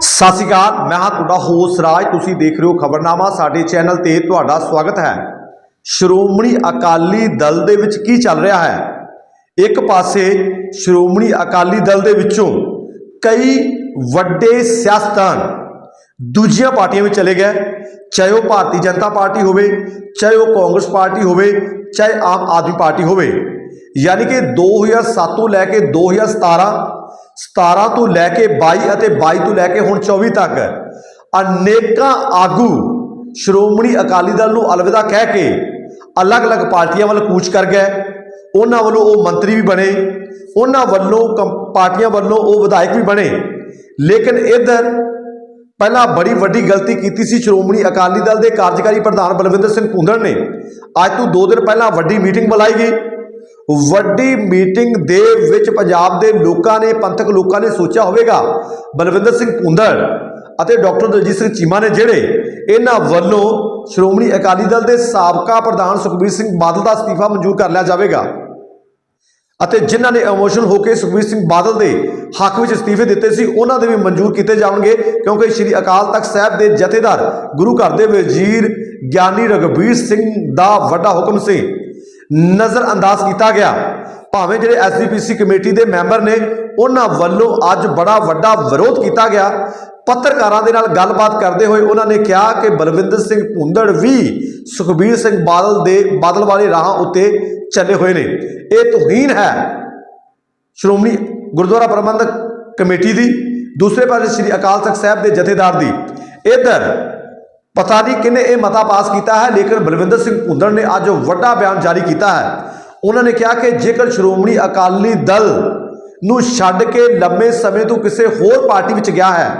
ਸਤਿ ਸ਼੍ਰੀ ਅਕਾਲ, ਮੈਂ ਹਾਂ ਤੁਹਾਡਾ ਹੋਸ ਰਾਜ, ਤੁਸੀਂ ਦੇਖ ਰਹੇ ਹੋ ਖਬਰਨਾਮਾ, ਸਾਡੇ ਚੈਨਲ ਤੇ ਤੁਹਾਡਾ ਸਵਾਗਤ ਹੈ। ਸ਼੍ਰੋਮਣੀ ਅਕਾਲੀ ਦਲ ਦੇ ਵਿੱਚ ਕੀ ਚੱਲ ਰਿਹਾ ਹੈ? ਇੱਕ ਪਾਸੇ ਸ਼੍ਰੋਮਣੀ ਅਕਾਲੀ ਦਲ ਦੇ ਵਿੱਚੋਂ ਕਈ ਵੱਡੇ ਸਿਆਸਤਦਾਨ ਦੂਜੀਆਂ ਪਾਰਟੀਆਂ ਵਿੱਚ ਚਲੇ ਗਏ, ਚਾਹੇ ਉਹ ਭਾਰਤੀ ਜਨਤਾ ਪਾਰਟੀ ਹੋਵੇ, ਚਾਹੇ ਉਹ ਕਾਂਗਰਸ ਪਾਰਟੀ ਹੋਵੇ, ਚਾਹੇ ਆਮ ਆਦਮੀ ਪਾਰਟੀ ਹੋਵੇ। ਯਾਨੀ ਕਿ 2007 ਤੋਂ ਲੈ ਕੇ 2017 17 ਤੋਂ ਲੈ ਕੇ 22 ਅਤੇ 22 ਤੋਂ ਲੈ ਕੇ ਹੁਣ 24 ਤੱਕ। ਅਨੇਕਾਂ ਆਗੂ ਸ਼੍ਰੋਮਣੀ ਅਕਾਲੀ ਦਲ ਨੂੰ ਅਲਵਿਦਾ ਕਹਿ ਕੇ ਅਲੱਗ-ਅਲੱਗ ਪਾਰਟੀਆਂ ਵੱਲ ਕੂਚ ਕਰ ਗਏ। ਉਹਨਾਂ ਵੱਲੋਂ ਉਹ ਮੰਤਰੀ ਵੀ ਬਣੇ। ਉਹਨਾਂ ਵੱਲੋਂ ਕੰਪ- ਪਾਰਟੀਆਂ ਵੱਲੋਂ ਉਹ ਵਿਧਾਇਕ ਵੀ ਬਣੇ। ਲੇਕਿਨ ਇਧਰ ਪਹਿਲਾਂ ਬੜੀ ਵੱਡੀ ਗਲਤੀ ਕੀਤੀ ਸੀ ਸ਼੍ਰੋਮਣੀ ਅਕਾਲੀ ਦਲ ਦੇ ਕਾਰਜਕਾਰੀ ਪ੍ਰਧਾਨ ਬਲਵਿੰਦਰ ਸਿੰਘ ਭੁੰਦੜ ਨੇ। ਅੱਜ ਤੋਂ 2 ਦਿਨ ਪਹਿਲਾਂ ਵੱਡੀ ਮੀਟਿੰਗ ਬੁਲਾਈ ਗਈ। ਵੱਡੀ ਮੀਟਿੰਗ ਦੇ ਵਿੱਚ ਪੰਜਾਬ ਦੇ ਲੋਕਾਂ ਨੇ, ਪੰਥਕ ਲੋਕਾਂ ਨੇ ਸੋਚਿਆ ਹੋਵੇਗਾ। ਬਲਵਿੰਦਰ ਸਿੰਘ ਭੁੰਦੜ ਅਤੇ ਡਾਕਟਰ ਦਲਜੀਤ ਸਿੰਘ ਚੀਮਾ ਨੇ ਜਿਹੜੇ ਇਹਨਾਂ ਵੱਲੋਂ ਸ਼੍ਰੋਮਣੀ ਅਕਾਲੀ ਦਲ ਦੇ ਸਾਬਕਾ ਪ੍ਰਧਾਨ ਸੁਖਬੀਰ ਸਿੰਘ ਬਾਦਲ ਦਾ ਅਸਤੀਫਾ ਮਨਜ਼ੂਰ ਕਰ ਲਿਆ ਜਾਵੇਗਾ ਅਤੇ ਜਿਨ੍ਹਾਂ ਨੇ ਇਮੋਸ਼ਨਲ ਹੋ ਕੇ ਸੁਖਬੀਰ ਸਿੰਘ ਬਾਦਲ ਦੇ ਹੱਕ ਵਿੱਚ ਅਸਤੀਫੇ ਦਿੱਤੇ ਸੀ, ਉਹਨਾਂ ਦੇ ਵੀ ਮਨਜ਼ੂਰ ਕੀਤੇ ਜਾਣਗੇ, ਕਿਉਂਕਿ ਸ੍ਰੀ ਅਕਾਲ ਤਖਤ ਸਾਹਿਬ ਦੇ ਜਥੇਦਾਰ ਗੁਰੂ ਘਰ ਦੇ ਵਜ਼ੀਰ ਗਿਆਨੀ ਰਗਵੀਰ ਸਿੰਘ ਦਾ ਵੱਡਾ ਹੁਕਮ ਸੀ। ਨਜ਼ਰ ਅੰਦਾਜ਼ ਕੀਤਾ ਗਿਆ। ਭਾਵੇਂ ਜਿਹੜੇ ਐਸਜੀਪੀਸੀ ਕਮੇਟੀ ਦੇ ਮੈਂਬਰ ਨੇ, ਉਹਨਾਂ ਵੱਲੋਂ ਅੱਜ ਬੜਾ ਵੱਡਾ ਵਿਰੋਧ ਕੀਤਾ ਗਿਆ। ਪੱਤਰਕਾਰਾਂ ਦੇ ਨਾਲ ਗੱਲਬਾਤ ਕਰਦੇ ਹੋਏ ਉਹਨਾਂ ਨੇ ਕਿਹਾ ਕਿ ਬਲਵਿੰਦਰ ਸਿੰਘ ਭੁੰਦੜ ਵੀ ਸੁਖਬੀਰ ਸਿੰਘ ਬਾਦਲ ਦੇ ਬਾਦਲ ਵਾਲੇ ਰਾਹਾਂ ਉੱਤੇ ਚੱਲੇ ਹੋਏ ਨੇ। ਇਹ ਤੋਹੀਨ ਹੈ। ਸ਼੍ਰੋਮਣੀ ਗੁਰਦੁਆਰਾ ਪ੍ਰਬੰਧਕ ਕਮੇਟੀ ਦੀ, ਦੂਸਰੇ ਪਾਸੇ ਸ੍ਰੀ ਅਕਾਲ ਤਖਤ ਸਾਹਿਬ ਦੇ ਜਥੇਦਾਰ ਦੀ। ਇਧਰ ਪਤਾ ਨਹੀਂ ਕਿਨੇ ਇਹ ਮਤਾ ਪਾਸ ਕੀਤਾ ਹੈ, ਲੇਕਿਨ ਬਲਵਿੰਦਰ ਸਿੰਘ ਭੁੰਦੜ ਨੇ ਅੱਜ ਵੱਡਾ ਬਿਆਨ ਜਾਰੀ ਕੀਤਾ ਹੈ। ਉਹਨਾਂ ਨੇ ਕਿਹਾ ਕਿ ਜੇਕਰ ਸ਼੍ਰੋਮਣੀ ਅਕਾਲੀ ਦਲ ਨੂੰ ਛੱਡ ਕੇ ਲੰਮੇ ਸਮੇਂ ਤੋਂ ਕਿਸੇ ਹੋਰ ਪਾਰਟੀ ਵਿੱਚ ਗਿਆ ਹੈ,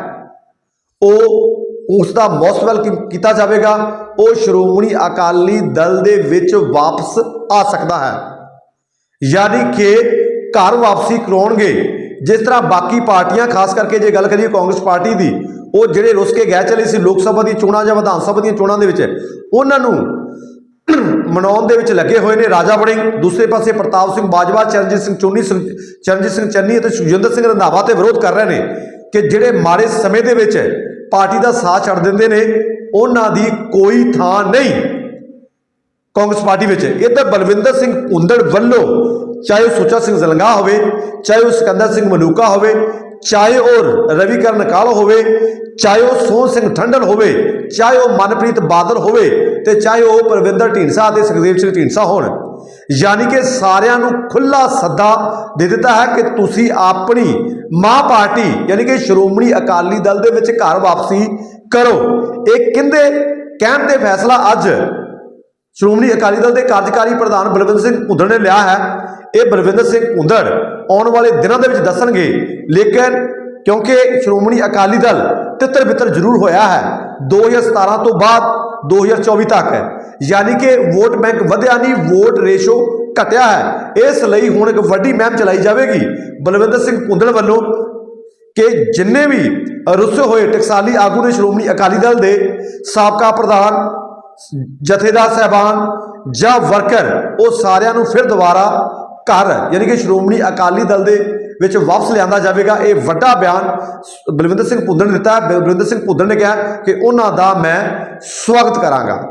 ਉਹ ਉਸ ਦਾ ਮੋਸਟ ਕੀਤਾ ਜਾਵੇਗਾ। ਉਹ ਸ਼੍ਰੋਮਣੀ ਅਕਾਲੀ ਦਲ ਦੇ ਵਿੱਚ ਵਾਪਸ ਆ ਸਕਦਾ ਹੈ। ਯਾਨੀ ਕਿ ਘਰ ਵਾਪਸੀ ਕਰਾਉਣਗੇ। ਜਿਸ ਤਰ੍ਹਾਂ ਬਾਕੀ ਪਾਰਟੀਆਂ, ਖਾਸ ਕਰਕੇ ਜੇ ਗੱਲ ਕਰੀਏ ਕਾਂਗਰਸ ਪਾਰਟੀ ਦੀ, ਉਹ ਜਿਹੜੇ ਰੁੱਸ ਕੇ ਗਏ ਚਲੇ ਸੀ ਲੋਕ ਸਭਾ ਦੀ ਚੋਣਾਂ ਜਾਂ ਵਿਧਾਨ ਸਭਾ ਦੀਆਂ ਚੋਣਾਂ ਦੇ ਵਿੱਚ, ਉਹਨਾਂ ਨੂੰ ਮਨਾਉਣ ਦੇ ਵਿੱਚ ਲੱਗੇ ਹੋਏ ਨੇ ਰਾਜਾ ਵੜਿੰਗ, ਦੂਸਰੇ ਪਾਸੇ ਪ੍ਰਤਾਪ ਸਿੰਘ ਬਾਜਵਾ, ਚਰਨਜੀਤ ਸਿੰਘ ਚੋਨੀ ਸਿੰਘ ਚਰਨਜੀਤ ਸਿੰਘ ਚੰਨੀ ਅਤੇ ਸੁਖਜਿੰਦਰ ਸਿੰਘ ਰੰਧਾਵਾ ਤੇ ਵਿਰੋਧ ਕਰ ਰਹੇ ਨੇ ਕਿ ਜਿਹੜੇ ਮਾੜੇ ਸਮੇਂ ਦੇ ਵਿੱਚ ਪਾਰਟੀ ਦਾ ਸਾਥ ਛੱਡ ਦਿੰਦੇ ਨੇ, ਉਹਨਾਂ ਦੀ ਕੋਈ ਥਾਂ ਨਹੀਂ। ਕਾਂਗਰਸ ਪਾਰਟੀ ਵਿੱਚ ਇਹ ਤਾਂ ਬਲਵਿੰਦਰ ਸਿੰਘ ਭੁੰਦੜ ਵੱਲੋਂ ਚਾਹੇ ਉਹ ਸੁੱਚਾ ਸਿੰਘ ਜ਼ਲੰਗਾ ਹੋਵੇ, ਚਾਹੇ ਉਹ ਸਿਕੰਦਰ ਸਿੰਘ ਮਲੂਕਾ ਹੋਵੇ, ਚਾਹੇ ਉਹ ਰਵੀਕਰਨ ਕਾਲ ਹੋਵੇ, ਚਾਹੇ ਉਹ ਸੋਹਣ ਸਿੰਘ ਠੰਡਲ ਹੋਵੇ, ਚਾਹੇ ਉਹ ਮਨਪ੍ਰੀਤ ਬਾਦਲ ਹੋਵੇ ਤੇ ਚਾਹੇ ਉਹ ਪ੍ਰਵਿੰਦਰ ਢੀਂਡਸਾ ਅਤੇ ਸੁਖਦੇਵ ਸਿੰਘ ਢੀਂਡਸਾ ਹੋਣ। ਯਾਨੀ ਕਿ ਸਾਰਿਆਂ ਨੂੰ ਖੁੱਲਾ ਸੱਦਾ ਦੇ ਦਿੱਤਾ ਹੈ ਕਿ ਤੁਸੀਂ ਆਪਣੀ ਮਾਂ ਪਾਰਟੀ, ਯਾਨੀ ਕਿ ਸ਼੍ਰੋਮਣੀ ਅਕਾਲੀ ਦਲ ਦੇ ਵਿੱਚ ਘਰ ਵਾਪਸੀ ਕਰੋ। ਇਹ ਕਿੰਦੇ ਕਹਿਣ 'ਤੇ ਫੈਸਲਾ ਅੱਜ ਸ਼੍ਰੋਮਣੀ ਅਕਾਲੀ ਦਲ ਦੇ ਕਾਰਜਕਾਰੀ ਪ੍ਰਧਾਨ ਬਲਵਿੰਦਰ ਸਿੰਘ ਭੁੰਦੜ ਨੇ ਲਿਆ ਹੈ। ਇਹ ਬਲਵਿੰਦਰ ਸਿੰਘ ਭੁੰਦੜ ਆਉਣ ਵਾਲੇ ਦਿਨਾਂ ਦੇ ਵਿੱਚ ਦੱਸਣਗੇ, ਲੇਕਿਨ ਕਿਉਂਕਿ ਸ਼੍ਰੋਮਣੀ ਅਕਾਲੀ ਦਲ ਤਿੱਤਰ ਬਿੱਤਰ ਜ਼ਰੂਰ ਹੋਇਆ ਹੈ 2017 ਤੋਂ ਬਾਅਦ 2024 ਤੱਕ ਯਾਨੀ ਕਿ ਵੋਟ ਬੈਂਕ ਵਧਿਆ ਨਹੀਂ, ਵੋਟ ਰੇਸ਼ੋ ਘਟਿਆ ਹੈ। ਇਸ ਲਈ ਹੁਣ ਇੱਕ ਵੱਡੀ ਮਹਿਮ ਚਲਾਈ ਜਾਵੇਗੀ ਬਲਵਿੰਦਰ ਸਿੰਘ ਭੁੰਦੜ ਵੱਲੋਂ ਕਿ ਜਿੰਨੇ ਵੀ ਰੁੱਸੇ ਹੋਏ ਟਕਸਾਲੀ ਆਗੂ ਨੇ ਸ਼੍ਰੋਮਣੀ ਅਕਾਲੀ ਦਲ ਦੇ, ਸਾਬਕਾ ਪ੍ਰਧਾਨ, ਜਥੇਦਾਰ ਸਹਿਬਾਨ ਜਾਂ ਵਰਕਰ, ਉਹ ਸਾਰਿਆਂ ਨੂੰ ਫਿਰ ਦੁਬਾਰਾ ਘਰ, ਯਾਨੀ ਕਿ ਸ਼੍ਰੋਮਣੀ ਅਕਾਲੀ ਦਲ ਦੇ ਵਿੱਚ ਵਾਪਸ ਲਿਆਂਦਾ ਜਾਵੇਗਾ। ਇਹ ਵੱਡਾ ਬਿਆਨ ਬਲਵਿੰਦਰ ਸਿੰਘ ਭੁੱਦੜ ਨੇ ਦਿੱਤਾ ਹੈ। ਬਲਵਿੰਦਰ ਸਿੰਘ ਭੁੱਦੜ ਨੇ ਕਿਹਾ ਕਿ ਉਹਨਾਂ ਦਾ ਮੈਂ ਸਵਾਗਤ ਕਰਾਂਗਾ।